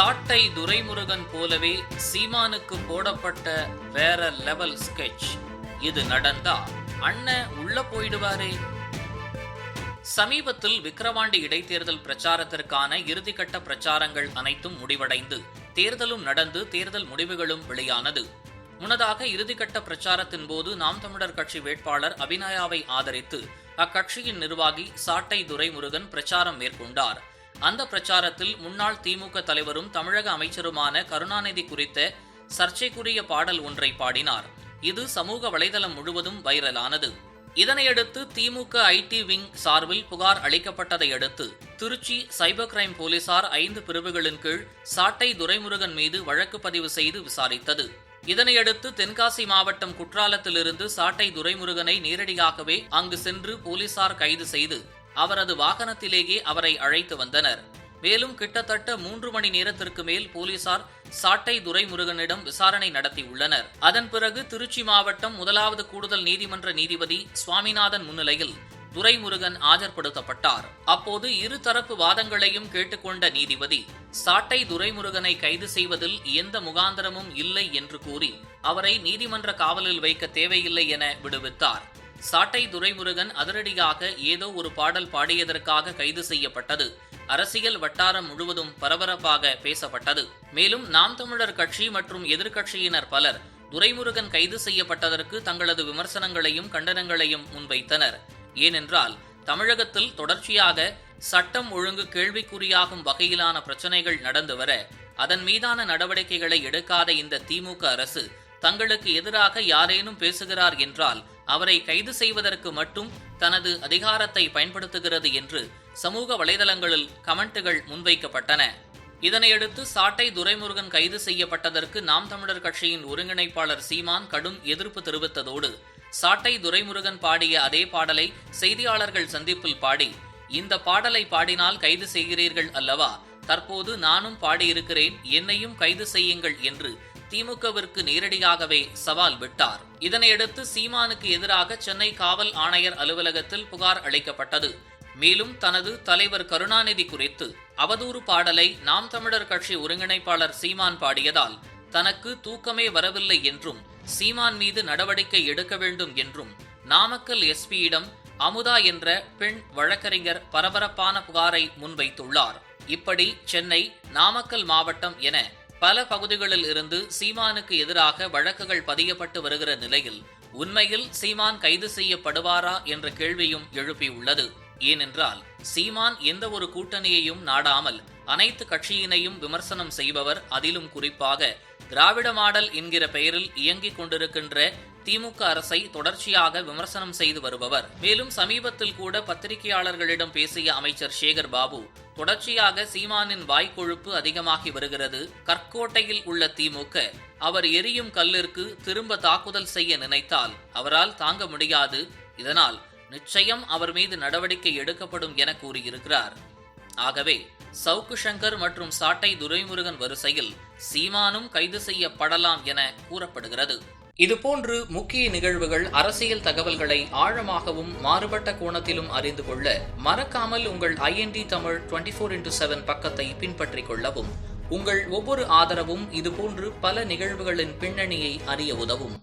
சாட்டை துரைமுருகன் போலவே சீமானுக்கு போடப்பட்ட வேற லெவல் ஸ்கெட்ச் இது நடந்தா அண்ணன் உள்ள போயிடுவாரே. சமீபத்தில் விக்கிரவாண்டி இடைத்தேர்தல் பிரச்சாரத்திற்கான இறுதிக்கட்ட பிரச்சாரங்கள் அனைத்தும் முடிவடைந்து தேர்தலும் நடந்து தேர்தல் முடிவுகளும் வெளியானது. முன்னதாக இறுதிக்கட்ட பிரச்சாரத்தின் போது நாம் தமிழர் கட்சி வேட்பாளர் அபிநயாவை ஆதரித்து அக்கட்சியின் நிர்வாகி சாட்டை துரைமுருகன் பிரச்சாரம் மேற்கொண்டார். அந்த பிரச்சாரத்தில் முன்னாள் திமுக தலைவரும் தமிழக அமைச்சருமான கருணாநிதி குறித்த சர்ச்சைக்குரிய பாடல் ஒன்றை பாடினார். இது சமூக வலைதளம் முழுவதும் வைரலானது. இதனையடுத்து திமுக ஐடி விங் சார்பில் புகார் அளிக்கப்பட்டதை அடுத்து திருச்சி சைபர் கிரைம் போலீசார் ஐந்து பிரிவுகளின் கீழ் சாட்டை துரைமுருகன் மீது வழக்கு பதிவு செய்து விசாரித்தது. இதனையடுத்து தென்காசி மாவட்டம் குற்றாலத்திலிருந்து சாட்டை துரைமுருகனை நேரடியாகவே அங்கு சென்று போலீசார் கைது செய்து அவரது வாகனத்திலேயே அவரை அழைத்து வந்தனர். மேலும் கிட்டத்தட்ட மூன்று மணி நேரத்திற்கு மேல் போலீசார் சாட்டை துரைமுருகனிடம் விசாரணை நடத்தியுள்ளனர் அதன் பிறகு திருச்சி மாவட்டம் முதலாவது கூடுதல் நீதிமன்ற நீதிபதி சுவாமிநாதன் முன்னிலையில் துரைமுருகன் ஆஜர்படுத்தப்பட்டார். அப்போது இருதரப்பு வாதங்களையும் கேட்டுக்கொண்ட நீதிபதி சாட்டை துரைமுருகனை கைது செய்வதில் எந்த முகாந்திரமும் இல்லை என்று கூறி அவரை நீதிமன்ற காவலில் வைக்க தேவையில்லை என விடுவித்தார். சாட்டை துரைமுருகன் அதிரடியாக ஏதோ ஒரு பாடல் பாடியதற்காக கைது செய்யப்பட்டது. அரசியல் வட்டாரம் முழுவதும் பரபரப்பாக பேசப்பட்டது. மேலும் நாம் தமிழர் கட்சி மற்றும் எதிர்க்கட்சியினர் பலர் துரைமுருகன் கைது செய்யப்பட்டதற்கு தங்களது விமர்சனங்களையும் கண்டனங்களையும் முன்வைத்தனர். ஏனென்றால் தமிழகத்தில் தொடர்ச்சியாக சட்டம் ஒழுங்கு கேள்விக்குறியாகும் வகையிலான பிரச்சனைகள் நடந்து வர அதன் மீதான நடவடிக்கைகளை எடுக்காத இந்த திமுக அரசு தங்களுக்கு எதிராக யாரேனும் பேசுகிறார் என்றால் அவரை கைது செய்வதற்கு மட்டும் தனது அதிகாரத்தை பயன்படுத்துகிறது என்று சமூக வலைதளங்களில் கமெண்ட்டுகள் முன்வைக்கப்பட்டன. இதனையடுத்து சாட்டை துரைமுருகன் கைது செய்யப்பட்டதற்கு நாம் தமிழர் கட்சியின் ஒருங்கிணைப்பாளர் சீமான் கடும் எதிர்ப்பு தெரிவித்ததோடு சாட்டை துரைமுருகன் பாடிய அதே பாடலை செய்தியாளர்கள் சந்திப்பில் பாடி இந்த பாடலை பாடினால் கைது செய்கிறீர்கள் அல்லவா? தற்போது நானும் பாடியிருக்கிறேன் என்னையும் கைது செய்யுங்கள் என்று திமுகவிற்கு நேரடியாகவே சவால் விட்டார். இதனையடுத்து சீமானுக்கு எதிராக சென்னை காவல் ஆணையர் அலுவலகத்தில் புகார் அளிக்கப்பட்டது. மேலும் தனது தலைவர் கருணாநிதி குறித்து அவதூறு பாடலை நாம் தமிழர் கட்சி ஒருங்கிணைப்பாளர் சீமான் பாடியதால் தனக்கு தூக்கமே வரவில்லை என்றும் சீமான் மீது நடவடிக்கை எடுக்க வேண்டும் என்றும் நாமக்கல் எஸ்பியிடம் அமுதா என்ற பெண் வழக்கறிஞர் பரபரப்பான புகாரை முன்வைத்துள்ளார். இப்படி சென்னை நாமக்கல் மாவட்டம் என பல பகுதிகளில் இருந்து சீமானுக்கு எதிராக வழக்குகள் பதியப்பட்டு வருகிற நிலையில் உண்மையில் சீமான் கைது செய்யப்படுவாரா என்ற கேள்வியும் எழுப்பியுள்ளது. ஏனென்றால் சீமான் எந்த ஒரு கூட்டணியையும் நாடாமல் அனைத்து கட்சியினையும் விமர்சனம் செய்பவர் அதிலும் குறிப்பாக திராவிட மாடல் என்கிற பெயரில் இயங்கிக் கொண்டிருக்கின்ற திமுக அரசை தொடர்ச்சியாக விமர்சனம் செய்து வருபவர். மேலும் சமீபத்தில் கூட பத்திரிகையாளர்களிடம் பேசிய அமைச்சர் சேகர் பாபு தொடர்ச்சியாக சீமானின் வாய்க்கொழுப்பு அதிகமாகி வருகிறது. கற்கோட்டையில் உள்ள திமுக அவர் எரியும் கல்லிற்கு திரும்ப தாக்குதல் செய்ய நினைத்தால் அவரால் தாங்க முடியாது. இதனால் நிச்சயம் அவர் மீது நடவடிக்கை எடுக்கப்படும் என கூறியிருக்கிறார். ஆகவே சவுக்கு சங்கர் மற்றும் சாட்டை துரைமுருகன் வரிசையில் சீமானும் கைது செய்யப்படலாம் என கூறப்படுகிறது. இதுபோன்று முக்கிய நிகழ்வுகள் அரசியல் தகவல்களை ஆழமாகவும் மாறுபட்ட கோணத்திலும் அறிந்து கொள்ள மறக்காமல் உங்கள் IND Tamil twenty four into seven பக்கத்தை பின்பற்றிக் கொள்ளவும் உங்கள் ஒவ்வொரு ஆதரவும் இதுபோன்று பல நிகழ்வுகளின் பின்னணியை அறிய உதவும்.